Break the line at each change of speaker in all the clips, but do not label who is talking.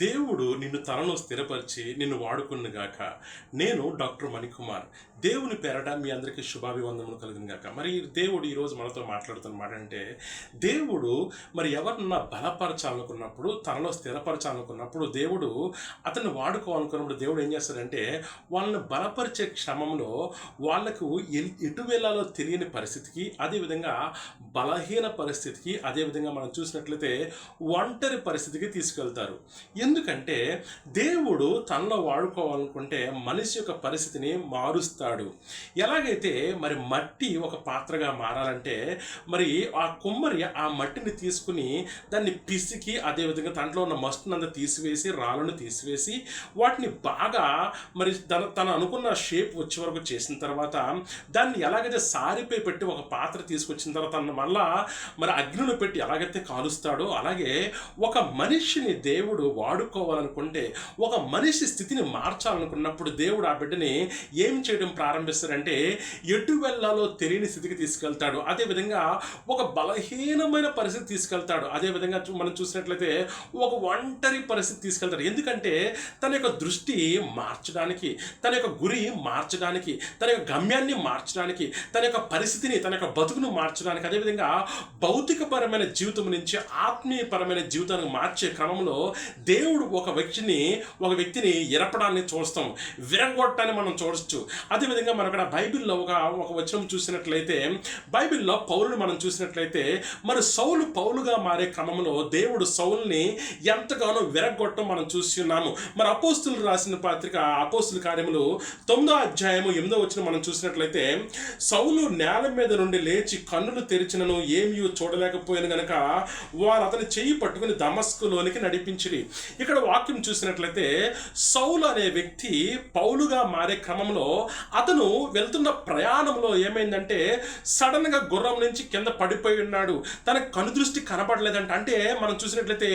దేవుడు నిన్ను తనలో స్థిరపరిచి నిన్ను వాడుకున్నగాక నేను డాక్టర్ మణికుమార్. దేవుని పేరట మీ అందరికీ శుభాభివందనలు కలిగిన గాక మరి దేవుడు ఈరోజు మనతో మాట్లాడుతున్నమాట అంటే దేవుడు మరి ఎవరన్నా బలపరచాలనుకున్నప్పుడు తనలో స్థిరపరచాలనుకున్నప్పుడు దేవుడు అతన్ని వాడుకోవాలనుకున్నప్పుడు దేవుడు ఏం చేస్తాడంటే వాళ్ళని బలపరిచే క్షమంలో వాళ్ళకు ఎటు వెళ్ళాలో తెలియని పరిస్థితికి అదేవిధంగా బలహీన పరిస్థితికి అదేవిధంగా మనం చూసినట్లయితే ఒంటరి పరిస్థితికి తీసుకెళ్తారు. ఎందుకంటే దేవుడు తనలో వాడుకోవాలనుకుంటే మనిషి యొక్క పరిస్థితిని మారుస్తాడు. ఎలాగైతే మరి మట్టి ఒక పాత్రగా మారాలంటే మరి ఆ కుమ్మరి ఆ మట్టిని తీసుకుని దాన్ని పిసికి అదేవిధంగా దాంట్లో ఉన్న మస్తునంతా తీసివేసి రాళ్ళను తీసివేసి వాటిని బాగా మరి తన తను అనుకున్న షేప్ వచ్చే వరకు చేసిన తర్వాత దాన్ని ఎలాగైతే సారిపై పెట్టి ఒక పాత్ర తీసుకొచ్చిన తర్వాత మళ్ళా మరి అగ్నిలో పెట్టి ఎలాగైతే కాలుస్తాడో అలాగే ఒక మనిషిని దేవుడు వాడుకోవాలనుకుంటే ఒక మనిషి స్థితిని మార్చాలనుకున్నప్పుడు దేవుడు ఆ బిడ్డని ఏం చేయడం ప్రారంభిస్తాడంటే ఎటు వెళ్ళాలో తెలియని స్థితికి తీసుకెళ్తాడు. అదేవిధంగా ఒక బలహీనమైన పరిస్థితి తీసుకెళ్తాడు. అదేవిధంగా చూ- మనం చూసినట్లయితే ఒక ఒంటరి పరిస్థితి తీసుకెళ్తాడు. ఎందుకంటే తన యొక్క దృష్టి మార్చడానికి తన యొక్క గురి మార్చడానికి తన యొక్క గమ్యాన్ని మార్చడానికి తన యొక్క పరిస్థితిని తన యొక్క బతుకును మార్చడానికి అదేవిధంగా భౌతికపరమైన జీవితం నుంచి ఆత్మీయపరమైన జీవితానికి మార్చే క్రమంలో దేవుడు ఒక వ్యక్తిని ఒక వ్యక్తిని ఎరపడాన్ని చూస్తాం విరగొట్టాన్ని మనం చూడొచ్చు. అదేవిధంగా మనం అక్కడ బైబిల్లో ఒక ఒక వచనం చూసినట్లయితే బైబిల్లో పౌరుని మనం చూసినట్లయితే మరి సౌలు పౌలుగా మారే క్రమంలో దేవుడు సౌల్ని ఎంతగానో విరగొట్టడం మనం చూస్తున్నాము మరి అపోస్తులు రాసిన పత్రిక అపోస్తుల కార్యములు తొమ్మిదో అధ్యాయము ఎనిమిదో వచ్చిన మనం చూసినట్లయితే సౌలు నేల మీద నుండి లేచి కన్నులు తెరిచినను ఏమీ చూడలేకపోయాను గనక వారు అతని చెయ్యి పట్టుకుని దమస్కులోనికి నడిపించిరి. ఇక్కడ వాక్యం చూసినట్లయితే సౌలు అనే వ్యక్తి పౌలుగా మారే క్రమంలో అతను వెళ్తున్న ప్రయాణంలో ఏమైందంటే సడన్గా గుర్రం నుంచి కింద పడిపోయి ఉన్నాడు. తన కనుదృష్టి కనబడలేదంట. అంటే మనం చూసినట్లయితే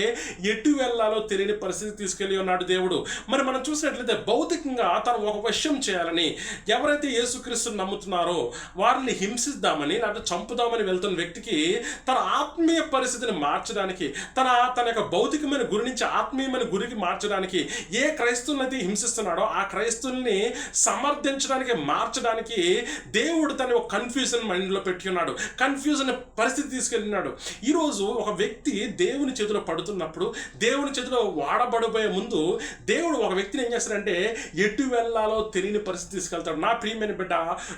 ఎటు వెళ్ళాలో తెలియని పరిస్థితి తీసుకెళ్ళి ఉన్నాడు దేవుడు. మరి మనం చూసినట్లయితే భౌతికంగా తను ఒక విషయం చేయాలని ఎవరైతే యేసుక్రీస్తుని నమ్ముతున్నారో వారిని హింసిద్దామని లేకపోతే చంపుదామని వెళ్తున్న వ్యక్తికి తన ఆత్మీయ పరిస్థితిని మార్చడానికి తన తన యొక్క భౌతికమైన గురి నుంచి ఆత్మీయమైన గురికి మార్చడానికి ఏ క్రైస్తవులను హింసిస్తున్నాడో ఆ క్రైస్తవుల్ని సమర్థించడానికి మార్చడానికి దేవుడు తన ఒక కన్ఫ్యూజన్ మైండ్లో పెట్టి ఉన్నాడు. కన్ఫ్యూజన్ పరిస్థితి తీసుకెళ్ళినాడు. ఈరోజు ఒక వ్యక్తి దేవుని చేతిలో పడుతున్నప్పుడు దేవుని చేతిలో వాడబడబోయే ముందు దేవుడు ఒక వ్యక్తిని ఏం చేస్తాడంటే ఎటు వెళ్ళాలో తెలియని పరిస్థితి తీసుకెళ్తాడు. నా ప్రియమైన బిడ్డ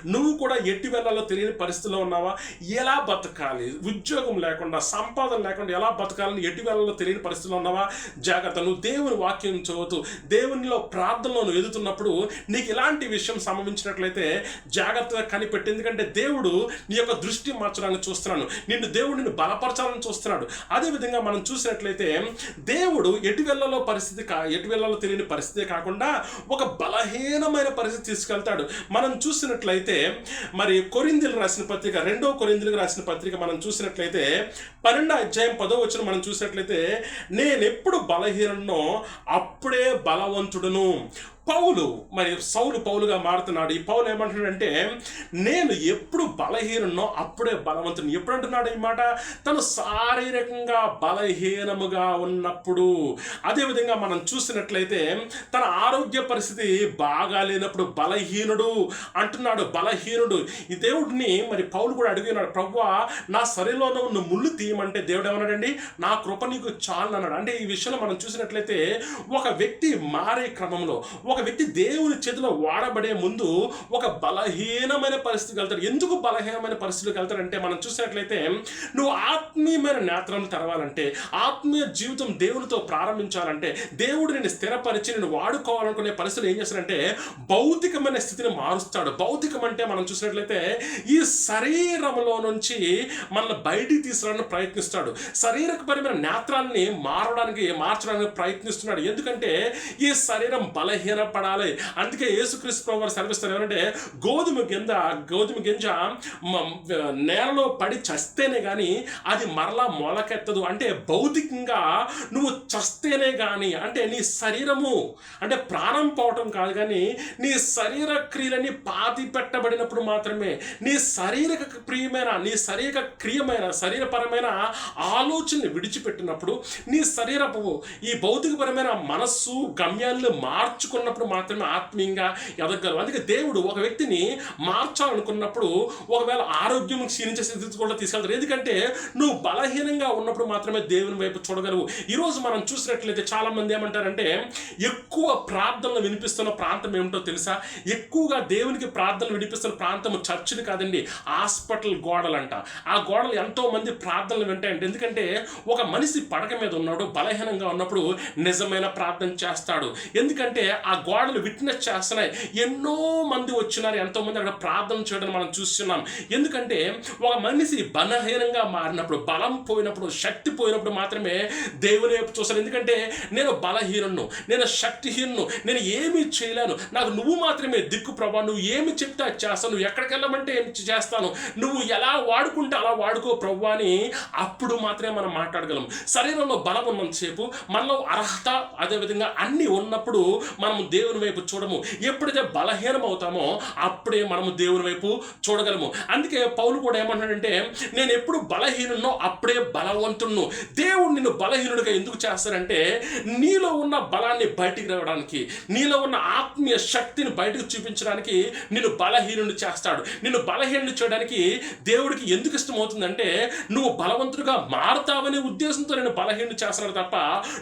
నువ్వు కూడా ఎటు వెళ్ళాలో తెలియని పరిస్థితిలో ఉన్నావా? ఎలా బతకాలి? ఉద్యోగం లేకుండా సంపాదన లేకుండా ఎలా బతకాలని ఎటు వెళ్ళాలో తెలియని పరిస్థితిలో ఉన్నావా? జాగ్రత్త నువ్వు దేవుని వాక్యం చదువుతూ దేవునిలో ప్రార్థనలో నువ్వు ఎదుగుతున్నప్పుడు నీకు ఇలాంటి విషయం సంభవించినట్లయితే జాగ్రత్తగా కనిపెట్టి. ఎందుకంటే దేవుడు నీ యొక్క దృష్టి మార్చడానికి చూస్తున్నాను నిన్ను దేవుడు నిన్ను బలపరచాలని చూస్తున్నాడు. అదేవిధంగా మనం చూసినట్లయితే దేవుడు ఎటు వెళ్ళలో పరిస్థితి కా ఎటు వెళ్ళాలో తెలియని పరిస్థితే కాకుండా ఒక బలహీనమైన పరిస్థితి తీసుకెళ్తాడు. మనం చూసినట్లయితే మరి కొరిందులు రాసిన పత్రిక రెండో కొరిందులకు రాసిన పత్రిక మనం చూసినట్లయితే పన్నెండో అధ్యాయం పదో వచ్చిన మనం చూసినట్లయితే నేను ఎప్పుడు బలహీన అప్పుడే బలవంతుడును. పౌలు మరి సౌలు పౌలుగా మారుతున్నాడు. ఈ పౌలు ఏమంటున్నాడంటే నేను ఎప్పుడు బలహీనో అప్పుడే బలవంతుని ఎప్పుడు అంటున్నాడు ఈ మాట? తను శారీరకంగా బలహీనముగా ఉన్నప్పుడు. అదేవిధంగా మనం చూసినట్లయితే తన ఆరోగ్య పరిస్థితి బాగా లేనప్పుడు బలహీనుడు అంటున్నాడు. బలహీనుడు. ఈ దేవుడిని మరి పౌలు కూడా అడిగినాడు ప్రవ్వా నా శరీరంలో ఉన్న ముళ్ళు తీయమంటే దేవుడు ఏమన్నాడండి? నా కృప నీకు చాలు అన్నాడు అంటే ఈ విషయంలో మనం చూసినట్లయితే ఒక వ్యక్తి మారే క్రమంలో ఒక వ్యక్తి దేవుని చేతిలో వాడబడే ముందు ఒక బలహీనమైన పరిస్థితికి వెళ్తాడు. ఎందుకు బలహీనమైన పరిస్థితికి వెళ్తాడంటే మనం చూసినట్లయితే నువ్వు ఆత్మీయమైన నేత్రం తెరవాలంటే ఆత్మీయ జీవితం దేవునితో ప్రారంభించాలంటే దేవుడు నేను స్థిరపరిచి నేను వాడుకోవాలనుకునే పరిస్థితులు ఏం చేస్తాడంటే భౌతికమైన స్థితిని మారుస్తాడు. భౌతికం అంటే మనం చూసినట్లయితే ఈ శరీరంలో నుంచి మనల్ని బయటికి తీసుకురావడానికి ప్రయత్నిస్తాడు. శరీరపరమైన నేత్రాన్ని మారడానికి మార్చడానికి ప్రయత్నిస్తున్నాడు. ఎందుకంటే ఈ శరీరం బలహీన స్థిరపడాలి. అందుకే యేసుక్రీస్తు ప్రభు వారు సెలవిస్తారు ఏమంటే గోధుమ గింజ గోధుమ గింజ నేలలో పడి చస్తేనే కానీ అది మరలా మొలకెత్తదు. అంటే భౌతికంగా నువ్వు చస్తేనే కానీ అంటే నీ శరీరము అంటే ప్రాణం పోవటం కాదు కానీ నీ శరీర క్రియలని పాతి పెట్టబడినప్పుడు మాత్రమే నీ శారీరక ప్రియమైన నీ శరీర క్రియమైన శరీరపరమైన ఆలోచనని విడిచిపెట్టినప్పుడు నీ శరీరపు ఈ భౌతికపరమైన మనస్సు గమ్యాలను మార్చుకున్నప్పుడు మాత్రమే ఆత్మీయంగా ఎదగలవు అందుకే దేవుడు ఒక వ్యక్తిని మార్చాలనుకున్నప్పుడు ఒకవేళ ఆరోగ్యం క్షీణించే స్థితి కూడా తీసుకెళ్తారు ఎందుకంటే నువ్వు బలహీనంగా ఉన్నప్పుడు మాత్రమే దేవుని వైపు చూడగలవు. ఈరోజు మనం చూసినట్లయితే చాలా మంది ఏమంటారంటే ఎక్కువ ప్రార్థనలు వినిపిస్తున్న ప్రాంతం ఏమిటో తెలుసా? ఎక్కువగా దేవునికి ప్రార్థనలు వినిపిస్తున్న ప్రాంతం చర్చిలు కాదండి హాస్పిటల్ గోడలంట. ఆ గోడలు ఎంతో మంది ప్రార్థనలు వింటాయండి ఎందుకంటే ఒక మనిషి పడక మీద ఉన్నాడు బలహీనంగా ఉన్నప్పుడు నిజమైన ప్రార్థన చేస్తాడు. ఎందుకంటే ఆ గోడలు విట్నెస్ చేస్తున్నాయి. ఎన్నో మంది వచ్చినారు ఎంతోమంది అక్కడ ప్రార్థన చేయడం మనం చూస్తున్నాం. ఎందుకంటే ఒక మనిషి బలహీనంగా మారినప్పుడు బలం పోయినప్పుడు శక్తి పోయినప్పుడు మాత్రమే దేవుని వైపు చూస్తాను ఎందుకంటే నేను బలహీనను నేను శక్తిహీనను నేను ఏమీ చేయలేను. నాకు నువ్వు మాత్రమే దిక్కు ప్రభా. నువ్వు ఏమి చెప్తే చేస్తాను నువ్వు ఎక్కడికి వెళ్ళమంటే ఏం చేస్తాను? నువ్వు ఎలా వాడుకుంటే అలా వాడుకో ప్రభు అని అప్పుడు మాత్రమే మనం మాట్లాడగలం. శరీరంలో బలం ఉన్నంతసేపు మనలో అర్హత అదేవిధంగా అన్ని ఉన్నప్పుడు మనం దేవుని వైపు చూడము. ఎప్పుడైతే బలహీనం అవుతామో అప్పుడే మనము దేవుని వైపు చూడగలము. అందుకే పౌలు కూడా ఏమన్నాడంటే నేను ఎప్పుడు బలహీనున్నో అప్పుడే బలవంతుణ్ణు. దేవుడు నిన్ను బలహీనుడిగా ఎందుకు చేస్తారంటే నీలో ఉన్న బలాన్ని బయటికి రావడానికి నీలో ఉన్న ఆత్మీయ శక్తిని బయటకు చూపించడానికి నిన్ను బలహీనుని చేస్తాడు. నిన్ను బలహీనుని చేయడానికి దేవుడికి ఎందుకు ఇష్టమవుతుందంటే నువ్వు బలవంతుడిగా మారుతావనే ఉద్దేశంతో నేను బలహీనుడు చేస్తున్నాడు తప్ప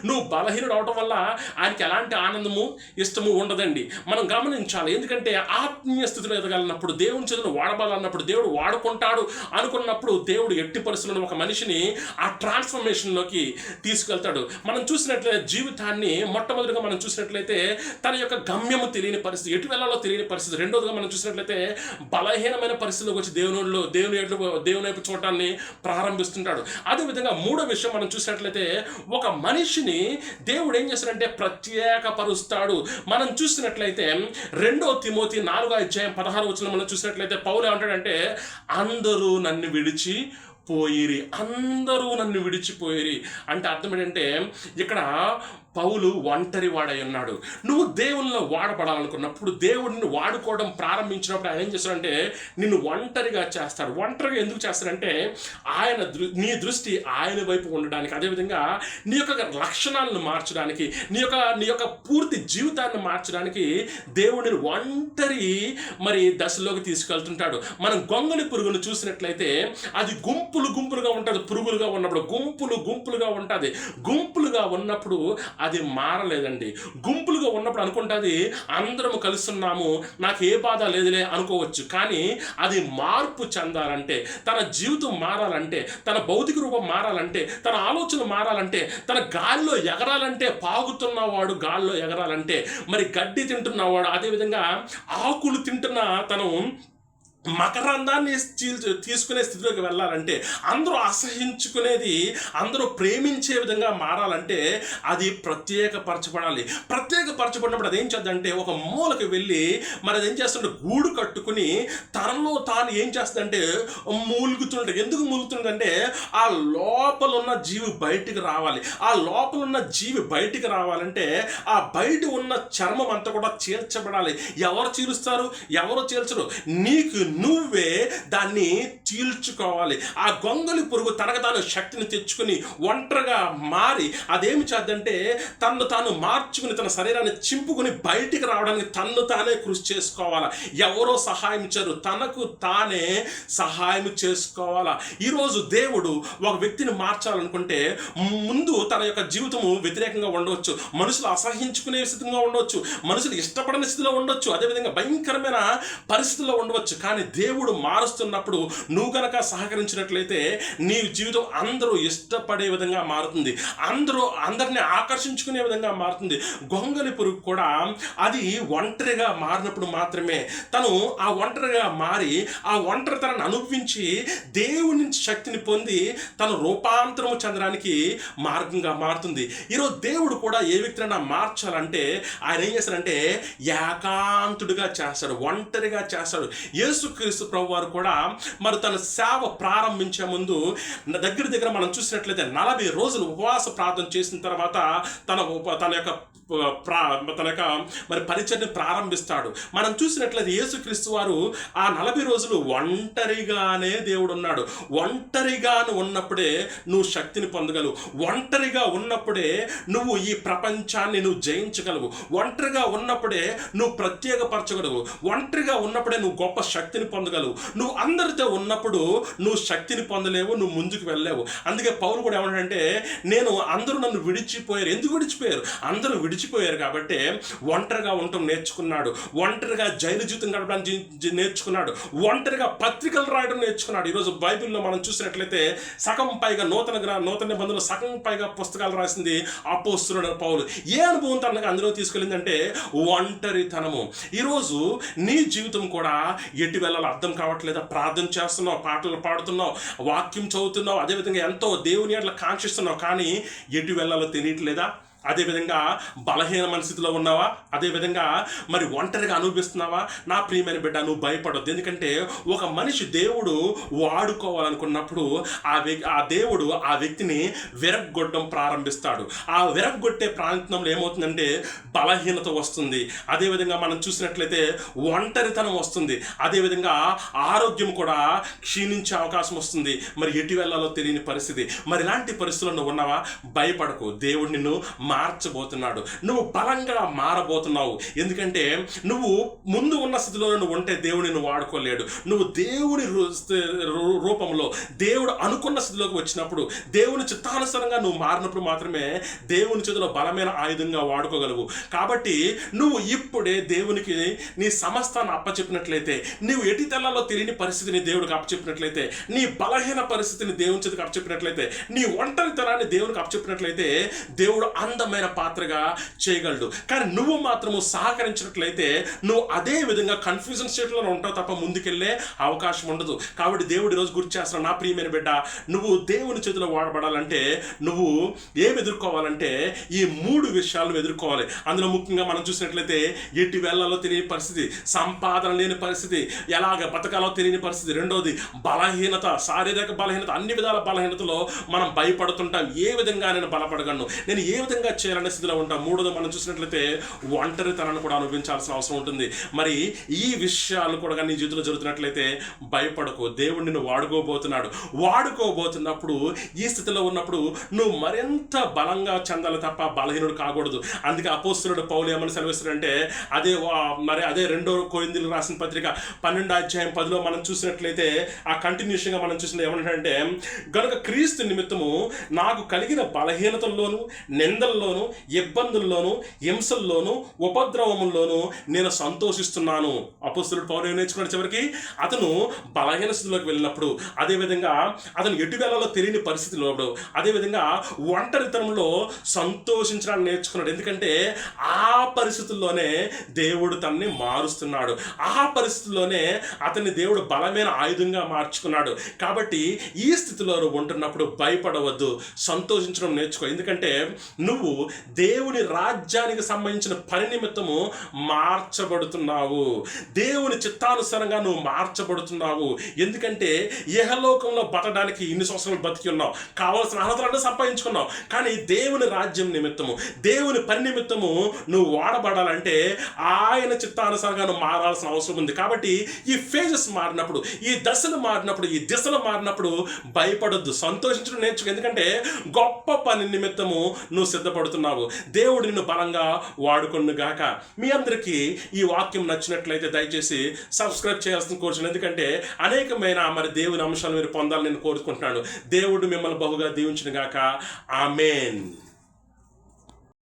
నువ్వు బలహీనుడు అవడం వల్ల ఆయనకి ఎలాంటి ఆనందము ఇష్టము ఉండదండి. మనం గమనించాలి. ఎందుకంటే ఆత్మీయ స్థితిలో ఎదగాలన్నప్పుడు దేవుని చేతులు వాడబాలన్నప్పుడు దేవుడు వాడుకుంటాడు అనుకున్నప్పుడు దేవుడు ఎట్టి పరిస్థితుల్లో ఒక మనిషిని ఆ ట్రాన్స్ఫర్మేషన్లోకి తీసుకెళ్తాడు. మనం చూసినట్లయితే జీవితాన్ని మొట్టమొదటిగా మనం చూసినట్లయితే తన యొక్క గమ్యము తెలియని పరిస్థితి ఎటు వెళ్ళాలో తెలియని పరిస్థితి. రెండోదిగా మనం చూసినట్లయితే బలహీనమైన పరిస్థితిలోకి వచ్చి దేవునిలో దేవుని ఎట్లు దేవుని వైపు చూడటాన్ని ప్రారంభిస్తుంటాడు. అదేవిధంగా మూడో విషయం మనం చూసినట్లయితే ఒక మనిషిని దేవుడు ఏం చేస్తాడంటే ప్రత్యేకపరుస్తాడు. మనం చూసినట్లయితే రెండో తిమోతి నాలుగో అధ్యాయం పదహారు వచ్చిన మనం చూసినట్లయితే పౌలు ఏమంటాడంటే అందరూ నన్ను విడిచి పోయిరి అందరూ నన్ను విడిచిపోయిరి. అంటే అర్థం ఏంటంటే ఇక్కడ పౌలు ఒంటరి వాడై ఉన్నాడు. నువ్వు దేవుల్లో వాడబడాలనుకున్నప్పుడు దేవుడిని వాడుకోవడం ప్రారంభించినప్పుడు ఆయన ఏం చేస్తాడంటే నిన్ను ఒంటరిగా చేస్తాడు. ఒంటరిగా ఎందుకు చేస్తాడంటే ఆయన దృ నీ దృష్టి ఆయన వైపు ఉండడానికి. అదేవిధంగా నీ యొక్క లక్షణాలను మార్చడానికి నీ యొక్క నీ యొక్క పూర్తి జీవితాన్ని మార్చడానికి దేవుడిని ఒంటరి మరి దశలోకి తీసుకెళ్తుంటాడు. మనం గొంగలి పురుగును చూసినట్లయితే అది గుంపులు గుంపులుగా ఉంటుంది. పురుగులుగా ఉన్నప్పుడు గుంపులు గుంపులుగా ఉంటుంది. గుంపులుగా ఉన్నప్పుడు అది మారలేదండి. గుంపులుగా ఉన్నప్పుడు అనుకుంటుంది అందరము కలుస్తున్నాము నాకు ఏ బాధ లేదులే అనుకోవచ్చు. కానీ అది మార్పు చెందాలంటే తన జీవితం మారాలంటే తన భౌతిక రూపం మారాలంటే తన ఆలోచన మారాలంటే తన గాల్లో ఎగరాలంటే పాగుతున్నవాడు గాల్లో ఎగరాలంటే మరి గడ్డి తింటున్నవాడు అదేవిధంగా ఆకులు తింటున్న తను మకరందాన్ని చీల్చు తీసుకునే స్థితిలోకి వెళ్ళాలంటే అందరూ అసహించుకునేది అందరూ ప్రేమించే విధంగా మారాలంటే అది ప్రత్యేకపరచబడాలి. ప్రత్యేకపరచబడినప్పుడు అదేం చేద్దంటే ఒక మూలకి వెళ్ళి మరి అదేం చేస్తుంటే గూడు కట్టుకుని తనలో తాను ఏం చేస్తుందంటే మూలుగుతుంటే ఎందుకు మూలుగుతుందంటే ఆ లోపల ఉన్న జీవి బయటికి రావాలి. ఆ లోపల ఉన్న జీవి బయటికి రావాలంటే ఆ బయట ఉన్న చర్మం అంతా కూడా చీల్చబడాలి. ఎవరు చీలుస్తారు? ఎవరు చీల్చరు? నీకు నువ్వే దాన్ని చీల్చుకోవాలి. ఆ గొంగలి పురుగు తనకు తాను శక్తిని తెచ్చుకుని ఒంటరిగా మారి అదేమి చేద్దంటే తన్ను తాను మార్చుకుని తన శరీరాన్ని చింపుకుని బయటికి రావడానికి తన్ను తానే కృషి చేసుకోవాలా. ఎవరో సహాయం చేయరు తనకు తానే సహాయం చేసుకోవాలా. ఈరోజు దేవుడు ఒక వ్యక్తిని మార్చాలనుకుంటే ముందు తన యొక్క జీవితము వ్యతిరేకంగా ఉండవచ్చు. మనుషులు అసహించుకునే స్థితిగా ఉండవచ్చు. మనుషులు ఇష్టపడని స్థితిలో ఉండొచ్చు అదేవిధంగా భయంకరమైన పరిస్థితుల్లో ఉండవచ్చు. కానీ కానీ దేవుడు మారుస్తున్నప్పుడు నువ్వు కనుక సహకరించినట్లయితే నీ జీవితం అందరూ ఇష్టపడే విధంగా మారుతుంది. అందరూ అందరిని ఆకర్షించుకునే విధంగా మారుతుంది. గొంగలి పురుగు కూడా అది ఒంటరిగా మారినప్పుడు మాత్రమే తను ఆ ఒంటరిగా మారి ఆ ఒంటరితనాన్ని అనుభవించి దేవుడి నుంచి శక్తిని పొంది తను రూపాంతరము చెందడానికి మార్గంగా మారుతుంది. ఈరోజు దేవుడు కూడా ఏ వ్యక్తినైనా మార్చాలంటే ఆయన ఏం చేస్తాడంటే ఏకాంతుడిగా చేస్తాడు ఒంటరిగా చేస్తాడు. యేసుక్రీస్తు ప్రభు వారు కూడా మరి తన సేవ ప్రారంభించే ముందు దగ్గర దగ్గర మనం చూసినట్లయితే నలభై రోజులు ఉపవాస ప్రార్థన చేసిన తర్వాత తన ఉప- తన యొక్క ప్రా తన యొక్క మరి పరిచయని ప్రారంభిస్తాడు. మనం చూసినట్లయితే యేసుక్రీస్తు వారు ఆ నలభై రోజులు ఒంటరిగానే దేవుడు ఉన్నాడు ఒంటరిగా ఉన్నప్పుడే నువ్వు శక్తిని పొందగలవు. ఒంటరిగా ఉన్నప్పుడే నువ్వు ఈ ప్రపంచాన్ని నువ్వు జయించగలవు. ఒంటరిగా ఉన్నప్పుడే నువ్వు ప్రత్యేకపరచగలవు. ఒంటరిగా ఉన్నప్పుడే నువ్వు గొప్ప శక్తిని పొందగలవు. నువ్వు అందరితో ఉన్నప్పుడు నువ్వు శక్తిని పొందలేవు నువ్వు ముందుకు వెళ్ళలేవు. అందుకే పౌరు కూడా ఏమంటే నేను అందరూ నన్ను విడిచిపోయారు. ఎందుకు విడిచిపోయారు? అందరూ విడిచి విడిచిపోయారు కాబట్టి ఒంటరిగా ఉండటం నేర్చుకున్నాడు. ఒంటరిగా జైలు జీవితం గడపడానికి జీ- నేర్చుకున్నాడు. ఒంటరిగా పత్రికలు రాయడం నేర్చుకున్నాడు. ఈరోజు బైబిల్లో మనం చూసినట్లయితే సగం పైగా నూతన గ్ర- నూతన నిబంధనలు సగం పైగా పుస్తకాలు రాసింది అపోస్తులుడు పౌలు. ఏ అనుభవం తనకు అందులో తీసుకెళ్ళిందంటే ఒంటరితనము. ఈరోజు నీ జీవితం కూడా ఎటు వెళ్ళాలో అర్థం కావట్లేదా? ప్రార్థన చేస్తున్నావు పాటలు పాడుతున్నావు వాక్యం చదువుతున్నావు అదేవిధంగా ఎంతో దేవుని అట్లా కాంక్షిస్తున్నావు కానీ ఎటు వెళ్ళాలో తెలియట్లేదా? అదేవిధంగా బలహీన మనస్థితిలో ఉన్నావా? అదేవిధంగా మరి ఒంటరిగా అనుభవిస్తున్నావా? నా ప్రియమైన బిడ్డ నువ్వు భయపడొద్దు. ఎందుకంటే ఒక మనిషి దేవుడు వాడుకోవాలనుకున్నప్పుడు ఆ వ్యక్తి ఆ దేవుడు ఆ వ్యక్తిని విరగ్గొట్టడం ప్రారంభిస్తాడు. ఆ విరగ్గొట్టే ప్రాంతంలో ఏమవుతుందంటే బలహీనత వస్తుంది. అదేవిధంగా మనం చూసినట్లయితే ఒంటరితనం వస్తుంది. అదేవిధంగా ఆరోగ్యం కూడా క్షీణించే అవకాశం వస్తుంది. మరి ఎటు వెళ్ళాలో తెలియని పరిస్థితి. మరి ఇలాంటి పరిస్థితుల్లో ఉన్నావా? భయపడకు. దేవుడు నిన్ను మార్చబోతున్నాడు. నువ్వు బలంగా మారబోతున్నావు. ఎందుకంటే నువ్వు ముందు ఉన్న స్థితిలో నువ్వు ఉంటే దేవుడు నిన్ను వాడుకోలేడు. నువ్వు దేవుని రూ- రూ- రూపంలో దేవుడు అనుకున్న స్థితిలోకి వచ్చినప్పుడు దేవుని చిత్తానుసారంగా నువ్వు మారినప్పుడు మాత్రమే దేవుని చేతిలో బలమైన ఆయుధంగా వాడుకోగలవు. కాబట్టి నువ్వు ఇప్పుడే దేవునికి నీ సమస్తాన్ని అప్పచెప్పినట్లయితే నీవు ఎటి తెల్లాలో తెలియని పరిస్థితిని దేవుడికి అప్పచెప్పినట్లయితే నీ బలహీన పరిస్థితిని దేవుని చేతికి అప్పచెప్పినట్లయితే నీ ఒంటరితనాన్ని దేవునికి అప్పచెప్పినట్లయితే దేవుడు అందమైన పాత్రగా చేయగలడు. కానీ నువ్వు మాత్రము సహకరించినట్లయితే నువ్వు అదే విధంగా కన్ఫ్యూజన్ స్టేట్లో ఉంటావు తప్ప ముందుకెళ్ళే అవకాశం ఉండదు. కాబట్టి దేవుడు ఈరోజు గుర్తు చేస్తున్నాడు. నా ప్రియమైన బిడ్డ నువ్వు దేవుని చేతిలో వాడబడాలంటే నువ్వు ఏం ఎదుర్కోవాలంటే ఈ మూడు విషయాలను ఎదుర్కోవాలి. అందులో ముఖ్యంగా మనం చూసినట్లయితే ఎటు వెళ్ళాలో తెలియని పరిస్థితి సంపాదన లేని పరిస్థితి ఎలాగ బతకాలో తెలియని పరిస్థితి. రెండోది బలహీనత శారీరక బలహీనత అన్ని విధాల బలహీనతలో మనం భయపడుతుంటాం. ఏ విధంగా నేను బలపడగలను? నేను ఏ విధంగా చేయాలనే స్థితిలో ఉంటాం. మూడోది మనం చూసినట్లయితే ఒంటరితనాన్ని కూడా అనుభవించాల్సిన అవసరం ఉంటుంది. మరి ఈ విషయాలు కూడా నీ జీవితంలో జరుగుతున్నట్లయితే భయపడకు. దేవుడు నిన్ను వాడుకోబోతున్నాడు. వాడుకోబోతున్నప్పుడు ఈ స్థితిలో ఉన్నప్పుడు నువ్వు మరింత బలంగా చెందాలి తప్ప బలహీనుడు కాకూడదు. అందుకే అపోస్తులుడు పౌలు ఏమని సెలవిస్తాడంటే అదే వా- మరి అదే రెండో కొరిందులు రాసిన పత్రిక పన్నెండు అధ్యాయం పదిలో మనం చూసినట్లయితే ఆ కంటిన్యూషన్గా మనం చూసిన ఏమంటాడంటే గనుక క్రీస్తు నిమిత్తము నాకు కలిగిన బలహీనతల్లోనూ నిందల బాధల్లోనూ ఇబ్బందుల్లోనూ హింసల్లోనూ ఉపద్రవముల్లోనూ నేను సంతోషిస్తున్నాను. అపోస్తులుడు పౌరు నేర్చుకున్నాడు చివరికి? అతను బలహీన స్థితిలోకి వెళ్ళినప్పుడు అదేవిధంగా అతను ఎటు వెళ్ళాలో తెలియని పరిస్థితిలో అదేవిధంగా ఒంటరితనంలో సంతోషించడానికి నేర్చుకున్నాడు. ఎందుకంటే ఆ పరిస్థితుల్లోనే దేవుడు తనని మారుస్తున్నాడు. ఆ పరిస్థితుల్లోనే అతన్ని దేవుడు బలమైన ఆయుధంగా మార్చుకున్నాడు. కాబట్టి ఈ స్థితిలో ఉంటున్నప్పుడు భయపడవద్దు సంతోషించడం నేర్చుకో. ఎందుకంటే నువ్వు దేవుని రాజ్యానికి సంబంధించిన పని నిమిత్తము మార్చబడుతున్నావు. దేవుని చిత్తానుసారంగా నువ్వు మార్చబడుతున్నావు. ఎందుకంటే ఇహలోకంలో బతడానికి ఇన్ని సంవత్సరాలు బతికి ఉన్నావు. కావలసిన అర్హతలన్నీ సంపాదించుకున్నావు. కానీ దేవుని రాజ్యం నిమిత్తము దేవుని పని నిమిత్తము నువ్వు వాడబడాలంటే ఆయన చిత్తానుసారంగా నువ్వు మారాల్సిన అవసరం ఉంది. కాబట్టి ఈ ఫేజెస్ మారినప్పుడు ఈ దశలు మారినప్పుడు ఈ దిశలు మారినప్పుడు భయపడొద్దు. సంతోషించడం నేర్చుకో. ఎందుకంటే గొప్ప పని నిమిత్తము నువ్వు సిద్ధపడుతున్నావు దేవుడు నిన్ను బలంగా వాడుకొను గాక. మీ అందరికీ ఈ వాక్యం నచ్చినట్లయితే దయచేసి సబ్స్క్రైబ్ చేయాల్సిన కోరుచున్నాను. ఎందుకంటే అనేకమైన మరి దేవుని అంశాలు మీరు పొందాలని నేను కోరుకుంటున్నాను. దేవుడు మిమ్మల్ని బహుగా దీవించిన గాక. ఆమెన్.